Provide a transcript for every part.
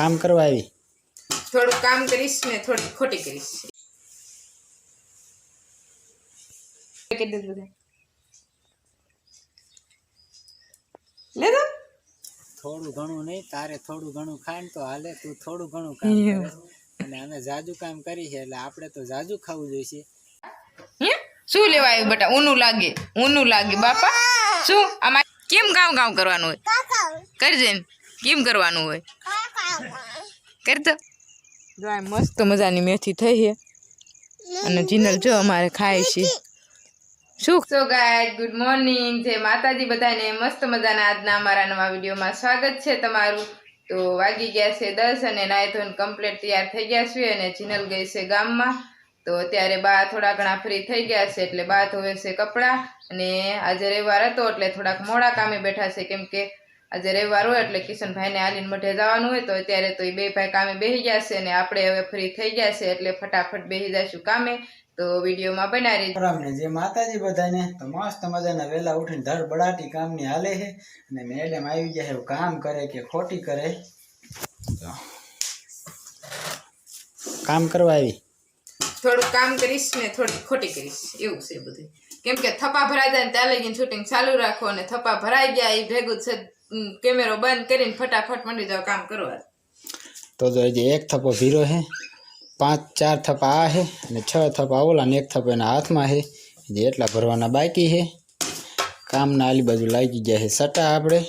કામ કરવા આવી? થોડું કામ કરીશ ને થોડી ખોટી કરીશ. કહી દે બધા લે તો થોડું ઘણું નહીં તારે થોડું ઘણું ખાય તો હાલે તું થોડું ઘણું કામ અને અમે જાજુ કામ કરી છે એટલે આપણે તો જાજુ ખાવું જોઈએ હે? શું લેવા આવ્યું બેટા? ઊનું લાગે ઊનું લાગે. બાપા શું? આમાં કેમ કામ કામ કરવાનું હોય? કરજે કેમ કરવાનું હોય? કરતો દો. મસ્ત મજાની મેથી થઈ છે. અને જીનલ જો અમારે ખાય છે. શું? સો ગાય ગુડ મોર્નિંગ જય માતાજી બધાને. મસ્ત મજાના આજના અમારા નવા વિડીયોમાં સ્વાગત છે તમારું. તો વાગી ગયા છે દસ અને નાય ધોઈને કમ્પ્લીટ તૈયાર થઈ ગયા છે અને જીનલ ગઈ છે ગામમાં. તો અત્યારે બા થોડા ઘણા ફ્રી થઈ ગયા છે એટલે બા ધોવે છે કપડાં. અને આજે રવિવાર હતો એટલે થોડાક મોડા કામે બેઠા છે. કેમ કે આજે રવિવાર હોય એટલે કિશનભાઈને આલીન મઢે જવાનું હોય તો અત્યારે તો એ બે ભાઈ કામે બેસી ગયા છે અને આપણે હવે ફ્રી થઈ ગયા છે એટલે ફટાફટ બેસી જઈશું કામે. તો વિડીયોમાં બનાવી રામને જે માતાજી બધાને તો મસ્ત મજાના વહેલા ઉઠીને ધડ બડાટી કામની હાલે છે અને મેડમ આવી ગયા છે એવું કામ કરે કે ખોટી કરે. કામ કરવા આવી? થોડું કામ કરીશ ને થોડી ખોટી કરીશ એવું છે બધું. કેમ કે થપ્પા ભરાઈ જાય ને ત્યાં ગઈ શૂટિંગ ચાલુ રાખો અને થપ્પા ભરાઈ ગયા એ ભેગું છે કેમેરો બંધ કરીને ફટાફટ મંડી જાવ કામ કરવા તો જો જે એક થપ્પો ભીરો છે પાંચ ચાર થપ્પા આ છે અને છ થપ્પા ઓલા ને એક થપો એના હાથમાં છે જે એટલા ભરવાના બાકી છે કામના આલી બાજુ લાગી ગયા છે સટા આપણે.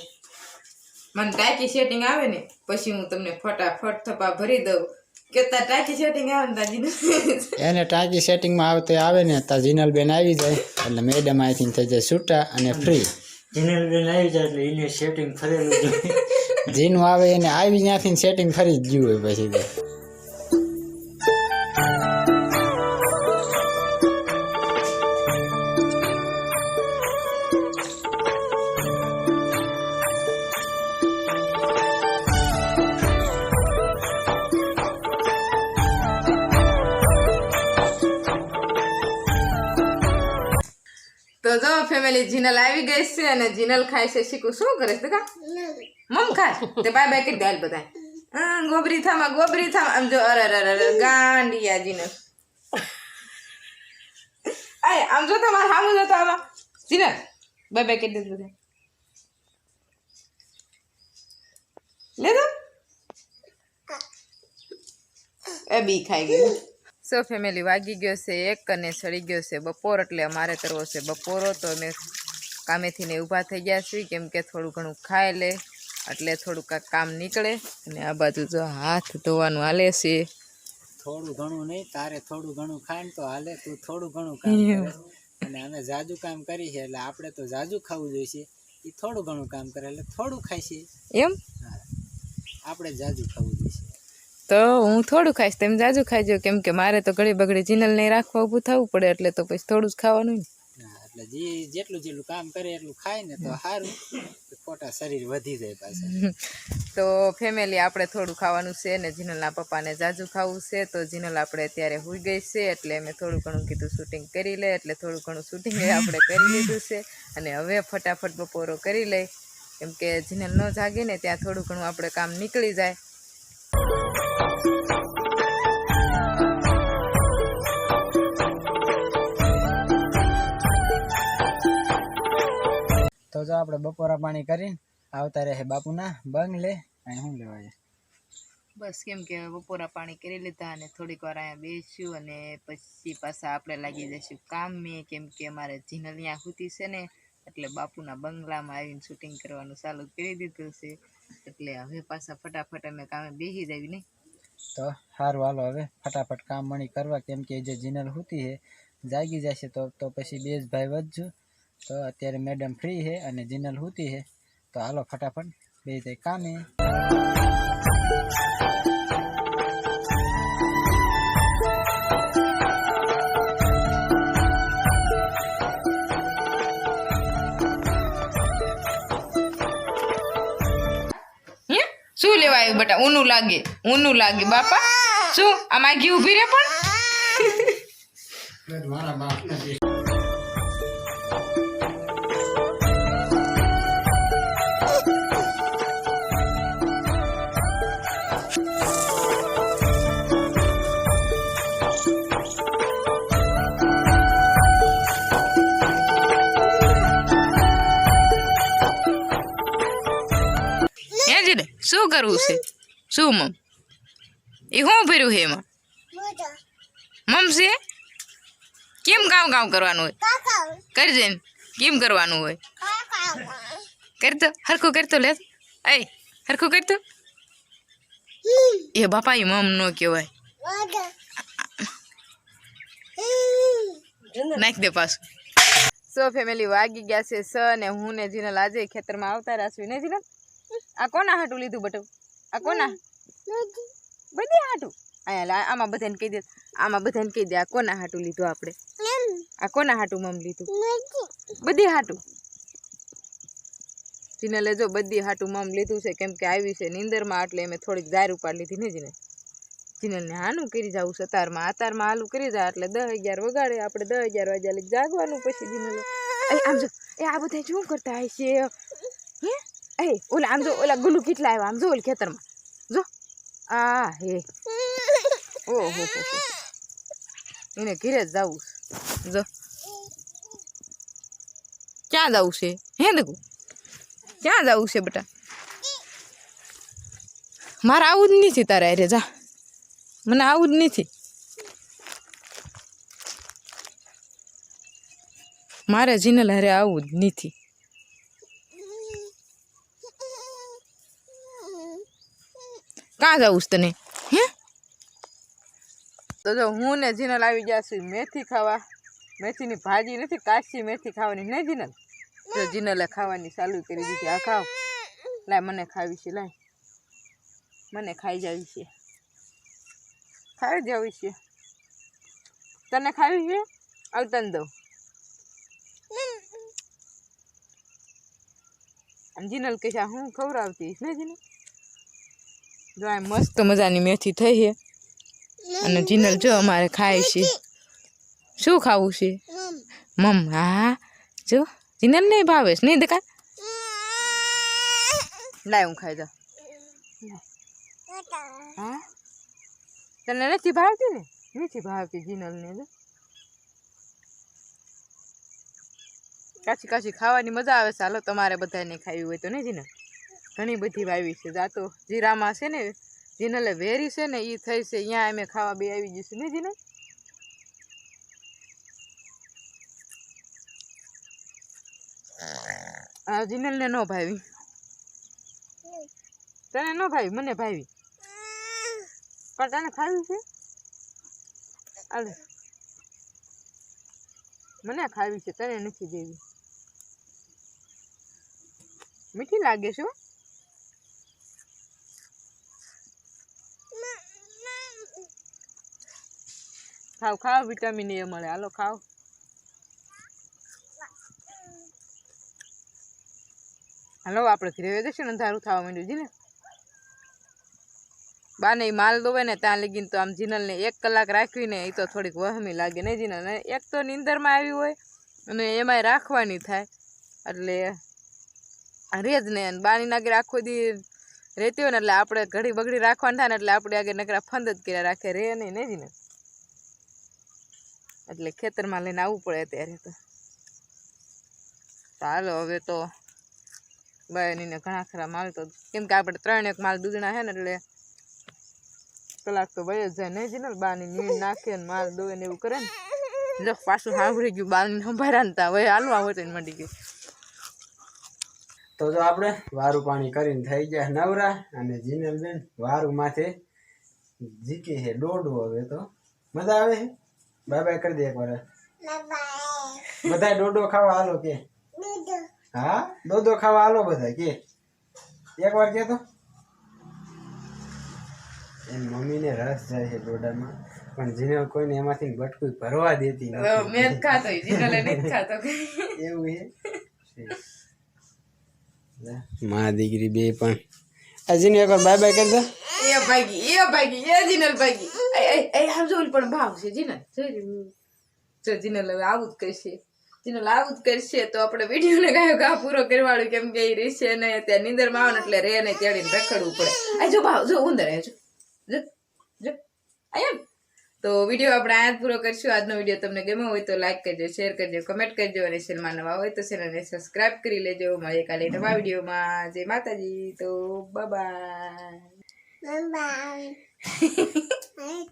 મને ટાંકી સેટિંગ આવે ને પછી હું તમને ફટાફટ થપ્પા ભરી દઉં. કે તાર ટાંકી સેટિંગ આવે ને તાજી એને ટાંકી સેટિંગમાં આવતે આવે ને ત્યાં જીનલબેન આવી જાય એટલે મેડમ અહીંથી થઈ જાય છૂટા અને ફ્રી જીનલબેન આવી જાય એટલે એને સેટિંગ ફરેલું જીનું આવે એને આવી ત્યાંથી સેટિંગ ફરી જ ગયું હોય પછી તો જો ફેમિલી જીનલ આવી ગઈ છે અને જીનલ ખાય છે. શીખું શું કરે છે કા મમ ખાય. તે બાય બાય કે દાલ બધા ગોબરી થામાં ગોબરી થામાં. આમ જો અરે અરે અરે ગાંડિયા જીનલ. આય આમ જો તમારે સામું જો તો આમાં જીનલ બાય બાય કે દે બધા લે દો એ બી ખાઈ ગઈ. સો ફેમિલી વાગી ગયો છે એક અને સડી ગયો છે બપોર એટલે અમારે કરવો છે બપોરો. તો અમે કામેથી ને ઊભા થઈ ગયા છીએ કેમ કે થોડું ઘણું ખાઈ લે એટલે થોડુંક કામ નીકળે. અને આ બાજુ જો હાથ ધોવાનું હાલે છે. થોડું ઘણું નહીં તારે થોડું ઘણું ખાય તો હાલે તું થોડું ઘણું કામ અને અમે જાજુ કામ કરી છે એટલે આપણે તો જાજુ ખાવું જોઈએ એ થોડું ઘણું કામ કરે એટલે થોડું ખાઈ છે. એમ? આપણે જાજુ ખાવું તો હું થોડું ખાઈશ તેમ જાજુ ખાઈજો. કેમ કે મારે તો ઘડી બગડી જીનલ નહીં રાખવા ઊભું થવું પડે એટલે તો પછી થોડું જ ખાવાનું એટલે જે જેટલું જેટલું કામ કરે એટલું ખાય ને તો સારું ખોટા શરીર વધી જાય પાછું. તો ફેમિલી આપણે થોડું ખાવાનું છે ને જીનલના પપ્પાને જાજુ ખાવું છે તો જીનલ આપણે અત્યારે હોઈ ગઈ છે એટલે મેં થોડું ઘણું કીધું શૂટિંગ કરી લે એટલે થોડું ઘણું શૂટિંગ આપણે કરી લીધું છે. અને હવે ફટાફટ બપોરો કરી લઈ કેમ કે જીનલ ન જાગે ને ત્યાં થોડું ઘણું આપણે કામ નીકળી જાય. તો જો આપણે બપોરા પાણી કરીને આવતા રહે બાપુના બંગલે અહીં શું લેવા બસ કેમ કે બપોરા પાણી કરી લીધા અને થોડીક વાર અહીંયા બેસ્યું અને પછી પાછા આપણે લાગી જઈશું કામ. મેં કેમ કે અમારે જીનલ અહીંયા સૂતી છે ને એટલે બાપુના બંગલામાં આવીને શૂટિંગ કરવાનું ચાલુ કરી દીધું છે. એટલે હવે પાછા ફટાફટ અમે કામે બેસી જાવી નહીં તો સારું હાલો હવે ફટાફટ કામ મણી કરવા. કેમ કે જે જીનલ હુતી છે જાગી જશે તો તો પછી બે જ ભાઈ વધજો. તો અત્યારે મેડમ ફ્રી છે અને જિનલ હુતી છે. તો હાલો ફટાફટ બે રીતે કામે. હે? શું લેવા આવ્યું બેટા? ઊનું લાગે ઊનું લાગે બાપા. શું? આમાં ઘી ઊભી રે પણ? શું કરવું છે? શું મમ? એ શું ભર્યું છે એમાં? મમ છે? કેમ કામ કામ કરવાનું હોય? કરજે ને. કેમ કરવાનું હોય? કરતો હરખું કરતો લે. એ હરખું કરતો એ બાપા એ મમ નો કહેવાય. નાખ દે પાછું. સો ફેમિલી વાગી ગયા છે સ ને હું ને જીનલ આજે ખેતરમાં આવતા રાસવી ને જીનલ? આ કોના હાટું લીધું બટુ? આ કોના? બધી હાટું. અહીંયા આમાં બધાને કહી દે આમાં બધાને કહી દે આ કોના હાટું લીધું આપણે? આ કોના હાટું મમ લીધું? બધી હાટું. જીનલે જો બધી હાટું મમ લીધું છે કેમ કે આવી છે નીંદરમાં એટલે મેં થોડીક દાર ઉપાડ લીધી ને જીને જીનલને હાનું કરી જવું સતારમાં આતારમાં હાલું કરી જાય એટલે દસ અગિયાર વગાડે આપણે દસ અગિયાર વાગ્યા લઈ જાગવાનું પછી જીનલ. આમ જો એ આ બધા શું કરતા હશે? છે હે? એ, ઓલા આમ જો, ઓલા ગુલુ કેટલા આવ્યા? આમ જો ઓલ ખેતરમાં. જો. આ, હે. ઓહો. એને ઘીરે જવું. જો. ક્યાં જવું છે? હે દેખું ક્યાં જવું છે બેટા? મારે આવું જ નથી તારે અરે જા. મને આવું જ નથી. મારે જીનલ હારે આવું જ નથી. કાં જવું તને? હે? તો જો, હું ને જીનલ આવી ગયા છું મેથી ખાવા. મેથીની ભાજી નથી કાચી મેથી ખાવાની. નહીં જીનલ? તો જીનલે ખાવાની ચાલુ કરી દીધી. આ ખાવ લાય, મને ખાવી છે, લાય. મને ખાઈ જવી છે. ખાઈ જવી છે. તને ખાવી છે? આવ તને દઉં. જીનલ કે હું ખવડાવતી ને જીનલ? જો મસ્ત મજાની મેથી થઈ છે. અને જીનલ જો અમારે ખાય છે. શું ખાવું છે? મમ હા. જો જીનલ નહીં ભાવે છે નહીં દેખા લાય હું ખાઈ દઉં. હા? તને નથી ભાવતી ને? નથી ભાવતી જીનલને તો કાચી કાચી ખાવાની મજા આવે છે. હાલો તમારે બધાને ખાવી હોય તો નહીં જીનલ? ઘણી બધી વાવી છે. જાતો જીરામાં છે ને જીનલે વેરી છે ને એ થઈ છે. અહીંયા અમે ખાવા બે આવી જઈશું ને જીનલ આ જીનલને ન ભાવી. તને ન ભાવી? મને ભાવી. પણ તને ખાવી છે? મને ખાવી છે. તને નથી દેવી. મીઠી લાગે છે હો. ખાવ ખાવ વિટામિન એ મળે. હાલો, ખાવ. હાલો, આપણે ઘરે જઈશું ને, અંધારું થવા માંડ્યું છે ને. બા ને માલ દોવે ને, ત્યાં લગીને તો આમ જીનલને એક કલાક રાખવીને એ તો થોડીક વહમી લાગે ને જીનલ? એક તો નીંદરમાં આવી હોય, અને એમાંય રાખવાની થાય. એટલે રેજ ને બાની નાગર આખો દી રહેતી હોય ને, એટલે આપણે ઘડી બગડી રાખવાની થાય ને, એટલે આપણે આગળ નકરા ફંદ જ કર્યા રાખે, રે નહીં ને જીને એટલે ખેતરમાં લઈને આવવું પડે ત્યારે તો. તો હાલો, હવે તો બહેનીને ઘણા ખરા માલ તો, કેમ કે આપણે ત્રણ એક માલ દૂધણા છે ને એટલે કલાક તો વયો જ જાય. નહીં જીનલ બાની નીર નાખે ને માલ દોવે ને એવું કરે ને. જો, પાછું સાંભળી ગયું બાની સંભાળ્યા ને તા હવે હાલવા હોય ને મંડી ગયું. તો જો આપણે વારું પાણી કરીને થઈ ગયા નવરા અને જીનલબેન વારું માથે જીકે છે દોડું હવે તો. મજા આવે છે બાય બાય કરી દે એક વાર બધા ડોડો ખાવા હાલો કે. હા? દોડો ખાવા હાલો બધા કે. એક વાર કે તો એમ મમ્મીને રસ જાય છે ડોડામાં પણ જીનલ કોઈને એમાંથી બટકું ભરવા દેતી મેં ખાતો જીનલે નથી ખાતો એવું છે મા દીકરી બે પણ. અજીને એક વાર બાય બાય કરી દો. એ ભાગી એ ભાગી એ જીનલ ભાગી. એ ઓલી પણ ભાવ છે જીનલ. જો જીનલ આવું જ કરશે. જીનલ આવું જ કરશે તો આપણે વિડીયોને કયો કા પૂરો કરવાળું કેમ કે એ રહેશે ને ત્યાં નીંદરમાં આવે એટલે રે ને તેડીને રખડવું પડે. આ જો ભાવ, જો ઉંદર જો. જો જો. આયા તો વીડિયો આપણે અહીંયા પૂરો કરશું. આજનો વીડિયો તમને ગમ્યો હોય તો લાઈક કરજો, શેર કરજો, કમેન્ટ કરજો અને ચેનલમાં નવા હોય તો ચેનલને સબસ્ક્રાઈબ કરી લેજો. મળીએ કાલે નવા વિડીયોમાં. જય માતાજી. તો બાય 嘿嘿嘿嘿